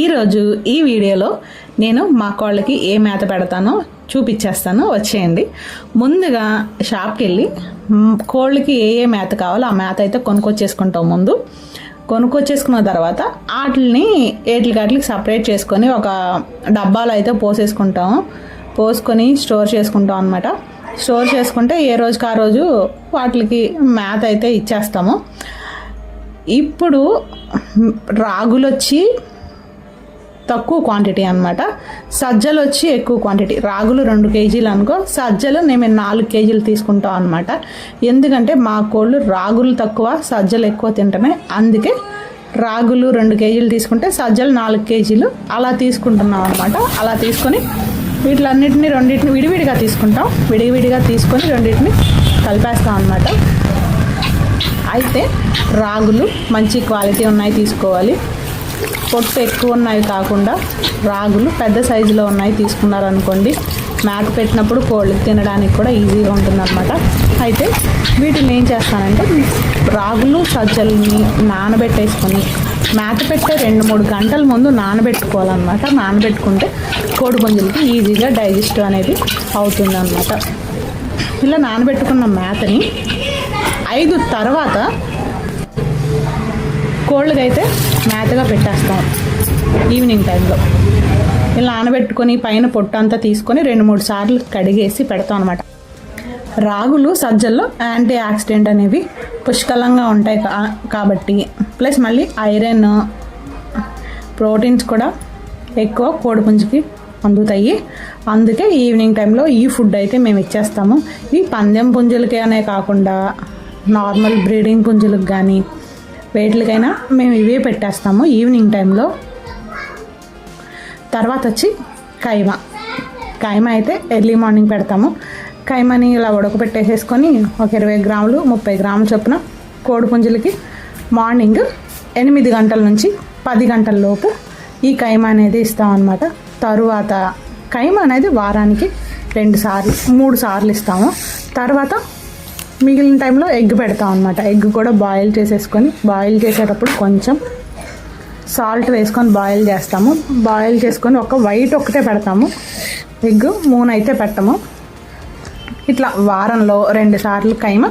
ఈరోజు ఈ వీడియోలో నేను మా కోళ్ళకి ఏ మేత పెడతానో చూపించేస్తాను వచ్చేయండి. ముందుగా షాప్కి వెళ్ళి కోళ్ళకి ఏ ఏ మేత కావాలో ఆ మేత అయితే కొనుక్కొచ్చేసుకుంటాం ముందు. కొనుక్కొచ్చేసుకున్న తర్వాత వాటిని ఏట్లకి వాటికి సపరేట్ చేసుకొని ఒక డబ్బాలో అయితే పోసేసుకుంటాము. పోసుకొని స్టోర్ చేసుకుంటాం అనమాట స్టోర్ చేసుకుంటే ఏ రోజుకి ఆ రోజు వాటికి మేత అయితే ఇచ్చేస్తాము. ఇప్పుడు రాగులు వచ్చి తక్కువ క్వాంటిటీ అనమాట సజ్జలు వచ్చి ఎక్కువ క్వాంటిటీ రాగులు రెండు కేజీలు అనుకో. సజ్జలు నేను నాలుగు కేజీలు తీసుకుంటాం అనమాట ఎందుకంటే మా కోళ్ళు రాగులు తక్కువ సజ్జలు ఎక్కువ తింటమే. అందుకే రాగులు రెండు కేజీలు తీసుకుంటే సజ్జలు నాలుగు కేజీలు అలా తీసుకుంటున్నాం అనమాట అలా తీసుకొని వీటిలన్నిటిని రెండింటిని విడివిడిగా తీసుకుంటాం. విడివిడిగా తీసుకొని రెండింటిని కలిపేస్తాం అనమాట అయితే రాగులు మంచి క్వాలిటీ ఉన్నాయి తీసుకోవాలి. పొట్టు ఎక్కువ ఉన్నాయి కాకుండా రాగులు పెద్ద సైజులో ఉన్నాయి తీసుకున్నారనుకోండి. మేత పెట్టినప్పుడు కోళ్ళు తినడానికి కూడా ఈజీగా ఉంటుందన్నమాట. అయితే వీటిని ఏం చేస్తానంటే రాగులు సజ్జల్ని నానబెట్టేసుకొని మేత పెట్టే రెండు మూడు గంటల ముందు నానబెట్టుకోవాలన్నమాట. నానబెట్టుకుంటే కోడి పుంజులకి ఈజీగా డైజెస్ట్ అనేది అవుతుందన్నమాట. ఇలా నానబెట్టుకున్న మేతని ఐదు తర్వాత కోళ్ళకైతే మేతగా పెట్టేస్తాం ఈవినింగ్ టైంలో. ఇలా నానబెట్టుకొని పైన పొట్టు అంతా తీసుకొని రెండు మూడు సార్లు కడిగేసి పెడతాం అనమాట రాగులు సజ్జల్లో యాంటీ ఆక్సిడెంట్ అనేవి పుష్కలంగా ఉంటాయి కా- కాబట్టి. ప్లస్ మళ్ళీ ఐరన్ ప్రోటీన్స్ కూడా ఎక్కువ కోడిపుంజుకి అందుతాయి. అందుకే ఈవినింగ్ టైంలో ఈ ఫుడ్ అయితే మేము ఇచ్చేస్తాము. ఈ పందెం పుంజులకి అనే కాకుండా నార్మల్ బ్రీడింగ్ పుంజులకు కానీ వేటికైనా మేము ఇవే పెట్టేస్తాము ఈవినింగ్ టైంలో. తర్వాత వచ్చి కైమ. కైమా అయితే ఎర్లీ మార్నింగ్ పెడతాము. కైమాని ఇలా ఉడకబెట్టేసేసుకొని ఒక ఇరవై గ్రాములు ముప్పై గ్రాముల చొప్పున కోడి పుంజులకి మార్నింగ్ ఎనిమిది గంటల నుంచి పది గంటల లోపు ఈ కైమా అనేది ఇస్తామన్నమాట. తరువాత కైమా అనేది వారానికి రెండు సార్లు మూడు సార్లు ఇస్తాము. తర్వాత మిగిలిన టైంలో ఎగ్ పెడతాం అనమాట ఎగ్ కూడా బాయిల్ చేసేసుకొని బాయిల్ చేసేటప్పుడు కొంచెం సాల్ట్ వేసుకొని బాయిల్ చేస్తాము. బాయిల్ చేసుకొని ఒక వైట్ ఒకటే పెడతాము. ఎగ్ మూన్ అయితే పెట్టము. ఇట్లా వారంలో రెండు సార్లు కైమ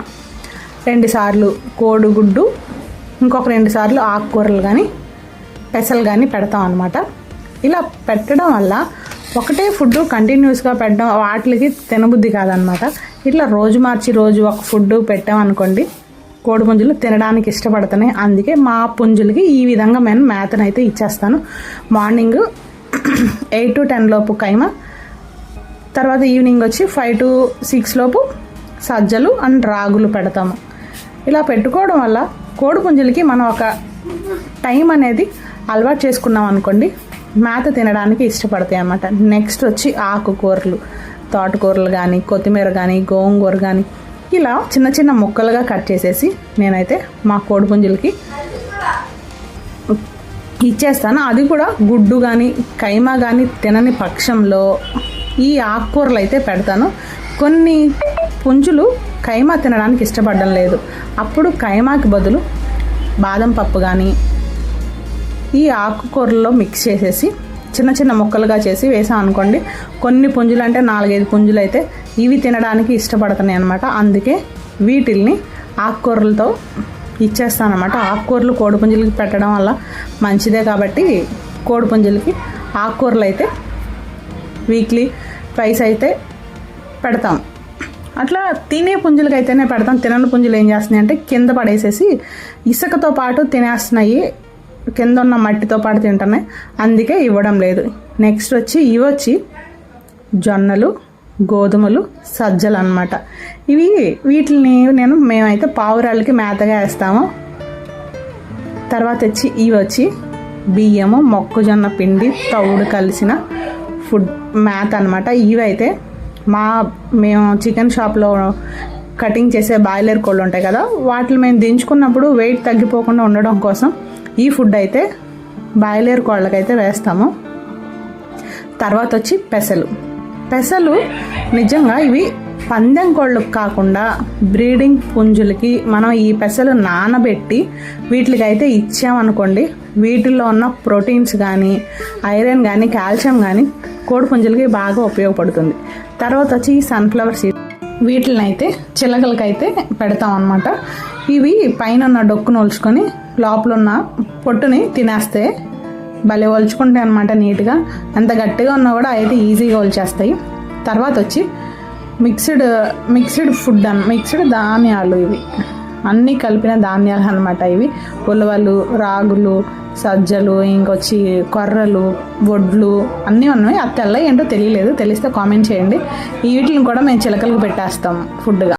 రెండు సార్లు కోడిగుడ్డు ఇంకొక రెండు సార్లు ఆకుకూరలు కానీ పెసలు కానీ పెడతాం అనమాట ఇలా పెట్టడం వల్ల ఒకటే ఫుడ్ కంటిన్యూస్గా పెట్టడం వాటికి తినబుద్ధి కాదనమాట. ఇట్లా రోజు మార్చి రోజు ఒక ఫుడ్ పెట్టామనుకోండి కోడి పుంజులు తినడానికి ఇష్టపడుతున్నాయి. అందుకే మా పుంజులకి ఈ విధంగా నేను అయితే ఇచ్చేస్తాను. మార్నింగ్ ఎయిట్ టు టెన్ లోపు కైమ తర్వాత ఈవినింగ్ వచ్చి ఫైవ్ టు సిక్స్ లోపు సజ్జలు అండ్ రాగులు పెడతాము. ఇలా పెట్టుకోవడం వల్ల కోడి పుంజులకి మనం ఒక టైం అనేది అలవాటు చేసుకున్నాం అనుకోండి మేత తినడానికి ఇష్టపడతాయి అన్నమాట. నెక్స్ట్ వచ్చి ఆకుకూరలు. తోటకూరలు కానీ కొత్తిమీర కానీ గోంగూర కానీ ఇలా చిన్న చిన్న ముక్కలుగా కట్ చేసేసి నేనైతే మా కోడిపుంజులకి ఇచ్చేస్తాను. అది కూడా గుడ్డు కానీ కైమా కానీ తినని పక్షంలో ఈ ఆకుకూరలు అయితే పెడతాను. కొన్ని పుంజులు కైమా తినడానికి ఇష్టపడడం లేదు. అప్పుడు కైమాకి బదులు బాదం పప్పు కానీ ఈ ఆకుకూరల్లో మిక్స్ చేసేసి చిన్న చిన్న ముక్కలుగా చేసి వేసాం అనుకోండి. కొన్ని పుంజులు అంటే నాలుగైదు పుంజులు అయితే ఇవి తినడానికి ఇష్టపడుతున్నాయి అనమాట అందుకే వీటిల్ని ఆకుకూరలతో ఇచ్చేస్తాను అనమాట ఆకుకూరలు కోడిపుంజులకి పెట్టడం వల్ల మంచిదే కాబట్టి కోడిపుంజులకి ఆకుకూరలు అయితే వీక్లీ ట్వైస్ అయితే పెడతాం. అట్లా తినే పుంజులకి అయితేనే పెడతాం. తినని పుంజులు ఏం చేస్తున్నాయి అంటే కింద పడేసేసి ఇసుకతో పాటు తినేస్తున్నాయి కింద ఉన్న మట్టితో పాటు తింటున్నాయి అందుకే ఇవ్వడం లేదు. నెక్స్ట్ వచ్చి ఇవి వచ్చి జొన్నలు గోధుమలు సజ్జలు అన్నమాట. ఇవి వీటిని నేను మేమైతే పావురాలకి మేతగా వేస్తాము. తర్వాత వచ్చి ఇవి వచ్చి బియ్యము మొక్కజొన్న పిండి తవుడు కలిసిన ఫుడ్ మేత అనమాట ఇవైతే మా మేము చికెన్ షాప్లో కటింగ్ చేసే బాయిలర్ కోళ్ళు ఉంటాయి కదా వాటిని మేము దించుకున్నప్పుడు వెయిట్ తగ్గిపోకుండా ఉండడం కోసం ఈ ఫుడ్ అయితే బాయిలేరు కోళ్ళకైతే వేస్తాము. తర్వాత వచ్చి పెసలు. పెసలు నిజంగా ఇవి పందెం కోళ్ళకు కాకుండా బ్రీడింగ్ పుంజులకి మనం ఈ పెసలు నానబెట్టి వీటికైతే ఇచ్చామనుకోండి వీటిల్లో ఉన్న ప్రోటీన్స్ కానీ ఐరన్ కానీ కాల్షియం కానీ కోడి పుంజులకి బాగా ఉపయోగపడుతుంది. తర్వాత వచ్చి ఈ సన్ఫ్లవర్ సీడ్. వీటిని అయితే చిలకలకైతే పెడతాం అనమాట ఇవి పైన ఉన్న డొక్కు నోల్చుకొని లోపల ఉన్న పొట్టుని తినేస్తే భలే ఒలుచుకుంటాయి అనమాట నీట్గా. ఎంత గట్టిగా ఉన్నా కూడా అయితే ఈజీగా ఒలిచేస్తాయి. తర్వాత వచ్చి mixed mixed food unmixed ధాన్యాలు ఇవి. అన్నీ కలిపిన ధాన్యాలు అనమాట ఇవి. ఉలవలు రాగులు సజ్జలు ఇంకొచ్చి కొర్రలు వడ్లు అన్నీ ఉన్నాయి అది తెల్ల ఏంటో తెలియలేదు. తెలిస్తే కామెంట్ చేయండి. వీటిని కూడా మేము చిలకలకు పెట్టేస్తాం ఫుడ్గా.